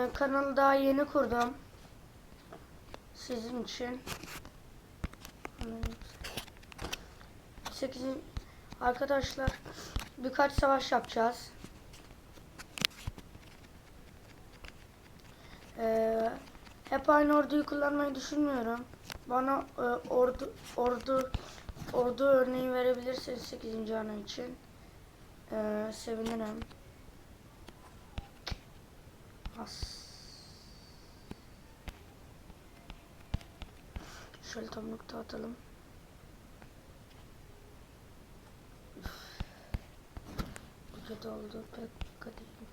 Ee, kanalı daha yeni kurdum. Sizin için. 8 Arkadaşlar birkaç savaş yapacağız. Ee, hep aynı orduyu kullanmayı düşünmüyorum. Bana e, ordu ordu ordu örneği verebilirsiniz 8. ana için. Ee, sevinirim. As. Şöyle tam nokta atalım. Bu kötü oldu. Pek dikkat edin.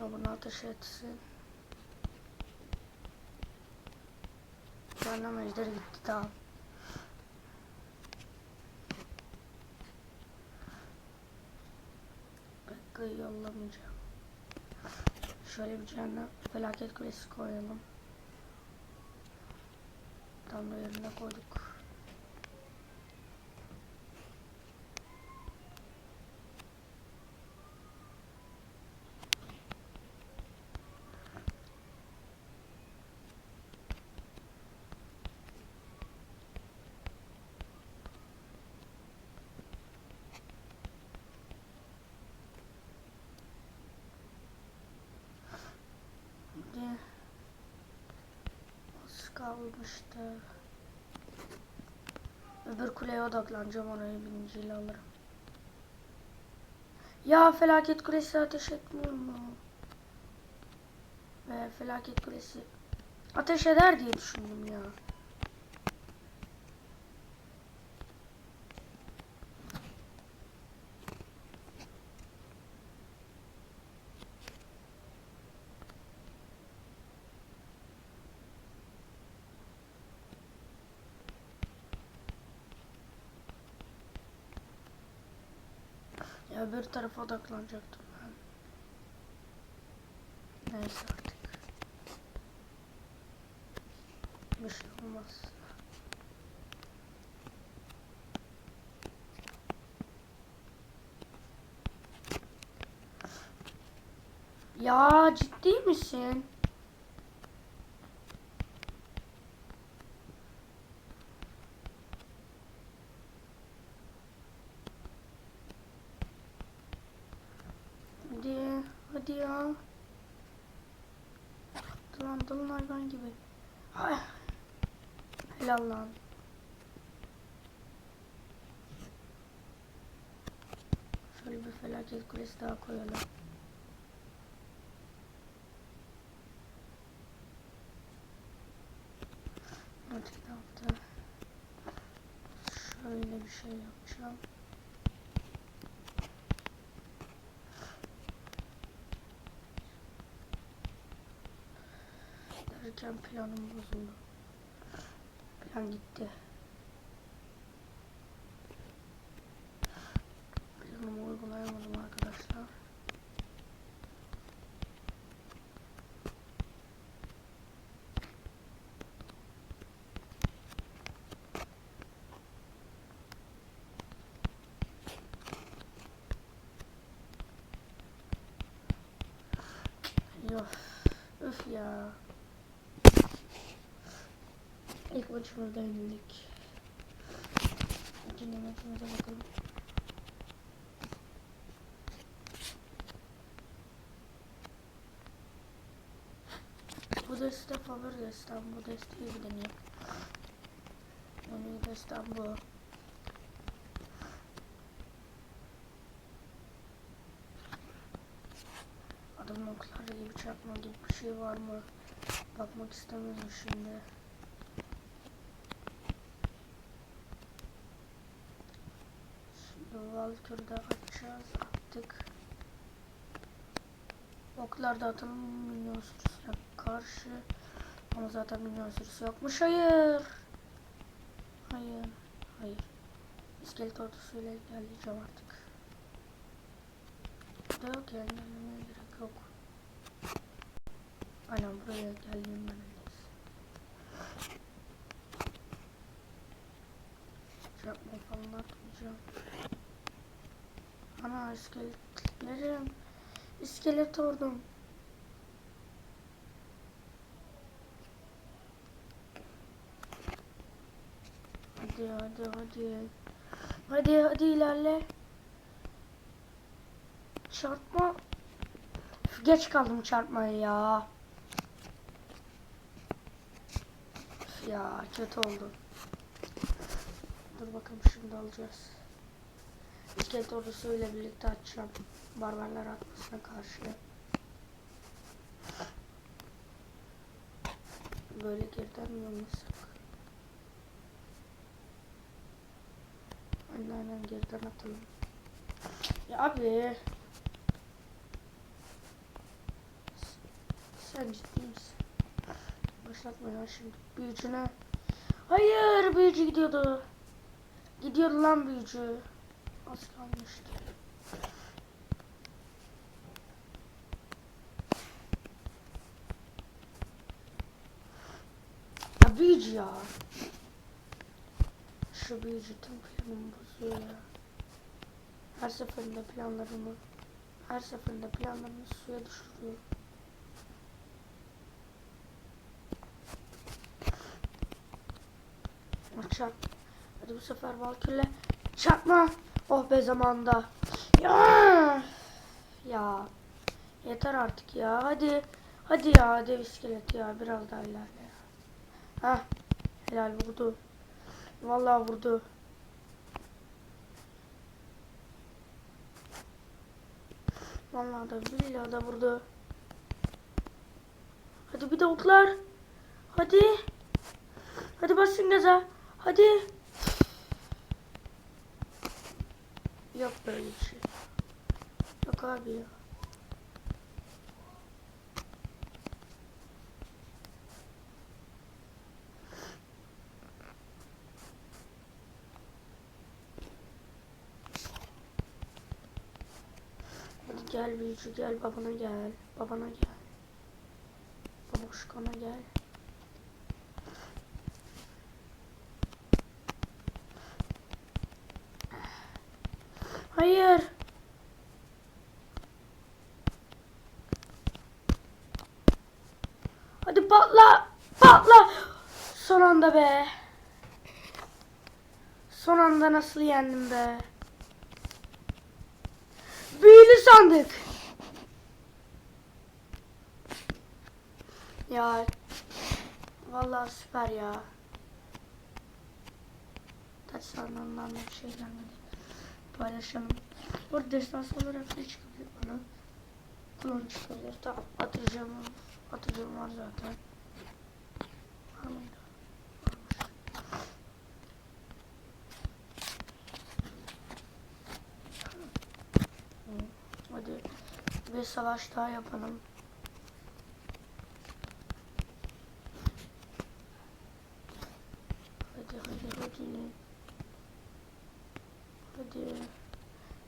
Ya bunu ateş etsin. Cehennem ejderi gitti tamam. Pekka'yı yollamayacağım. Şöyle bir cehennem felaket kulesi koyalım. Tam da yerine koyduk. Şimdi az kalmıştı. Öbür kuleye odaklanacağım orayı birinciyle alırım. Ya felaket kulesi ateş etmiyor mu? Ve felaket kulesi ateş eder diye düşündüm ya. Ya öbür tarafa odaklanacaktım ben. Neyse artık. Bir şey olmaz. Ya ciddi misin? Hadi, hadi ya. Lan dalın hayvan gibi. Ay. Helal lan. Şöyle bir felaket kulesi daha koyalım. Ne yaptı? Şöyle bir şey yapacağım. Derken planım bozuldu. Plan gitti. Planımı uygulayamadım arkadaşlar. Yok. Öf ya. İlk maçımızda yenildik. İkinci maçımıza bakalım. Bu deste favori destem. Bu desteği bir deneyim. En iyi destem bu. Adamın okları gibi çakma gibi bir şey var mı? Bakmak istemiyorum şimdi. Valkyrie'de açacağız attık. Oklar da atalım minyon sürüsüne karşı. Ama zaten minyon sürüsü yokmuş. Hayır. Hayır. Hayır. İskelet ordusuyla ilerleyeceğim artık. Burada yok yani gerek yok. Aynen buraya geleyim ben. Yapma falan atmayacağım. Ana iskelet Yerim. İskelet ordum. Hadi hadi hadi. Hadi hadi ilerle. Çarpma. Geç kaldım çarpmaya ya. Ya kötü oldu. Dur bakalım şimdi alacağız. İskelet ordusuyla birlikte açacağım. Barbarlar atmasına karşı. Böyle geriden mi olmasak? Aynen aynen geriden atalım. Ya abi. Sen ciddi misin? Başlatma ya şimdi. Büyücüne. Hayır büyücü gidiyordu. Gidiyordu lan büyücü. Az kalmıştı. Ya büyücü ya. Şu büyücü tüm planımı bozuyor ya. Her seferinde planlarımı her seferinde planlarımı suya düşürüyor. Çarp. Hadi bu sefer Valkür'le çarpma. Oh be zamanda. Ya. Ya. Yeter artık ya. Hadi. Hadi ya dev iskelet ya. Biraz daha ilerle ya. Hah. Helal vurdu. Vallahi vurdu. Vallahi da billahi da vurdu. Hadi bir de oklar. Hadi. Hadi basın gaza. Hadi. Yok böyle bir şey. Yok abi ya. Hadi gel büyücü gel babana gel. Babana gel. Babuşkana gel. Hayır. Hadi patla. Patla. Son anda be. Son anda nasıl yendim be. Büyülü sandık. Ya. Vallahi süper ya. Taç sandığından bir şey gelmedi. Paylaşalım. Burada destans olarak ne çıkabilir bana? Klon çıkabilir. Tamam atacağım. Atacağım var zaten. Hadi bir savaş daha yapalım. Hadi hadi hadi. Hadi.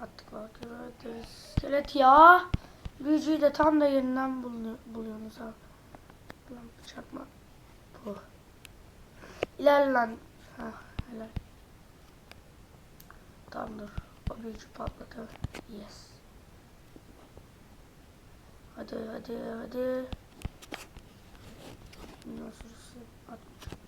Attık bakıyor. Hadi. Ya. Büyücüyü de tam da yerinden buluyor, buluyorsunuz ha. Lan çarpma. Bu. İlerle lan. Ha, helal. Tamam dur. O büyücü patladı. Yes. Hadi hadi hadi. Bundan sonrası atmayacağım.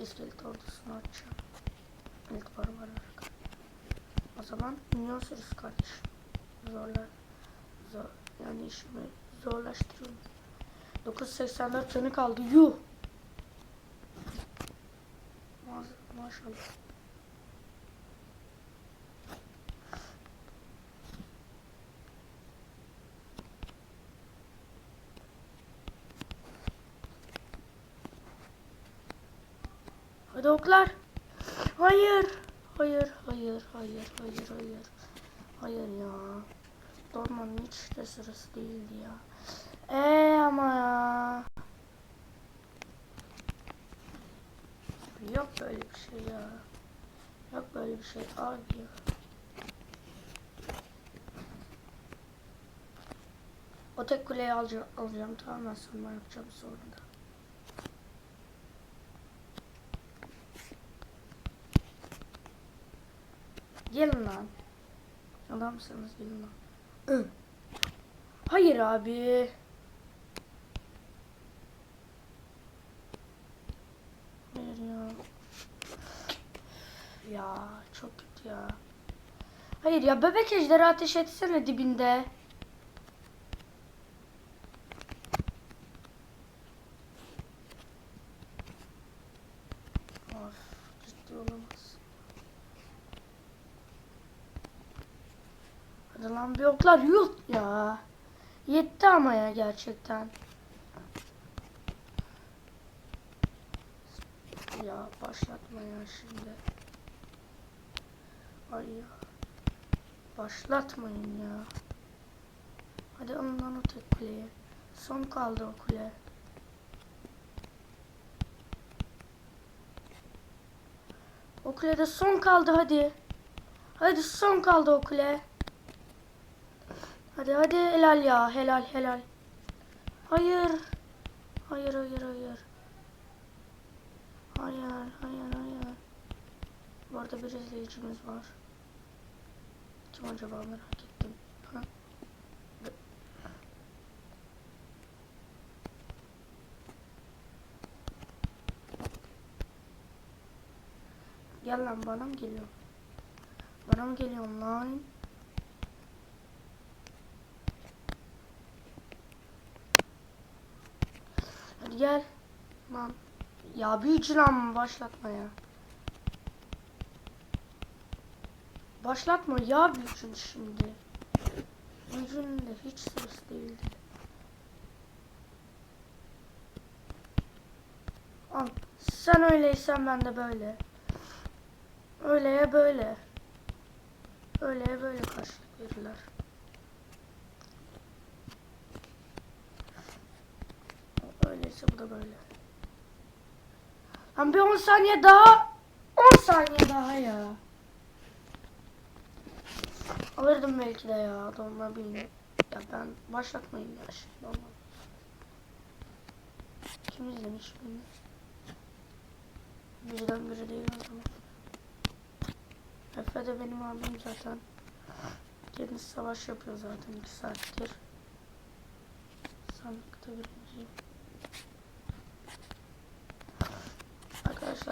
İskelet ordusunu açacağım. İlk barbar O zaman sürüsü kardeşim. Zorla, zor, yani işimi zorlaştırıyorum. 984 canı kaldı. Yuh. Ma- Maşallah. Hadi oklar. Hayır. Hayır, hayır, hayır, hayır, hayır. Hayır ya. Dormanın hiç de sırası değildi ya. Eee ama ya. Yok böyle bir şey ya. Yok böyle bir şey abi ya. O tek kuleyi alacağım, alacağım tamam ben sonra yapacağım sonra da. Gelin lan. Adamsınız gelin lan. Hayır abi. Hayır ya. Ya çok kötü ya. Hayır ya bebek ejderi ateş etsene dibinde. Hadi lan bir oklar yut ya. Yetti ama ya gerçekten. Ya başlatma ya şimdi. Ay ya. Başlatmayın ya. Hadi lan o tek kuleyi. Son kaldı o kule. O kulede son kaldı hadi. Hadi son kaldı o kule. Hadi hadi helal ya helal helal. Hayır. Hayır hayır hayır. Hayır hayır hayır. Bu arada bir izleyicimiz var. Kim acaba merak ettim. Ha? Gel lan bana mı geliyor? Bana mı geliyor lan? Hadi gel. Lan. Ya büyücü lan başlatma ya. Başlatma ya büyücün şimdi. Büyücünün de hiç sırası değildi. Al. Sen öyleysen ben de böyle. Öyleye böyle. Öyleye böyle karşılık verirler. Öyleyse bu da böyle. Lan bir 10 saniye daha. 10 saniye daha ya. Alırdım belki de ya. Dolma bilmiyorum. Ya ben başlatmayayım ya şimdi olmaz. Kim izlemiş bunu? Bizden biri değil o. Efe de benim abim zaten. Kendisi savaş yapıyor zaten 2 saattir. Sandıkta birinciyim.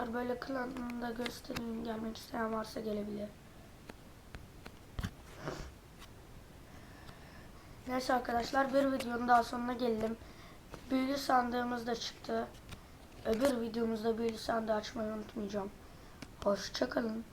Arkadaşlar böyle klanını da göstereyim. Gelmek isteyen varsa gelebilir. Neyse arkadaşlar bir videonun daha sonuna gelelim. Büyülü sandığımız da çıktı. Öbür videomuzda büyülü sandığı açmayı unutmayacağım. Hoşçakalın.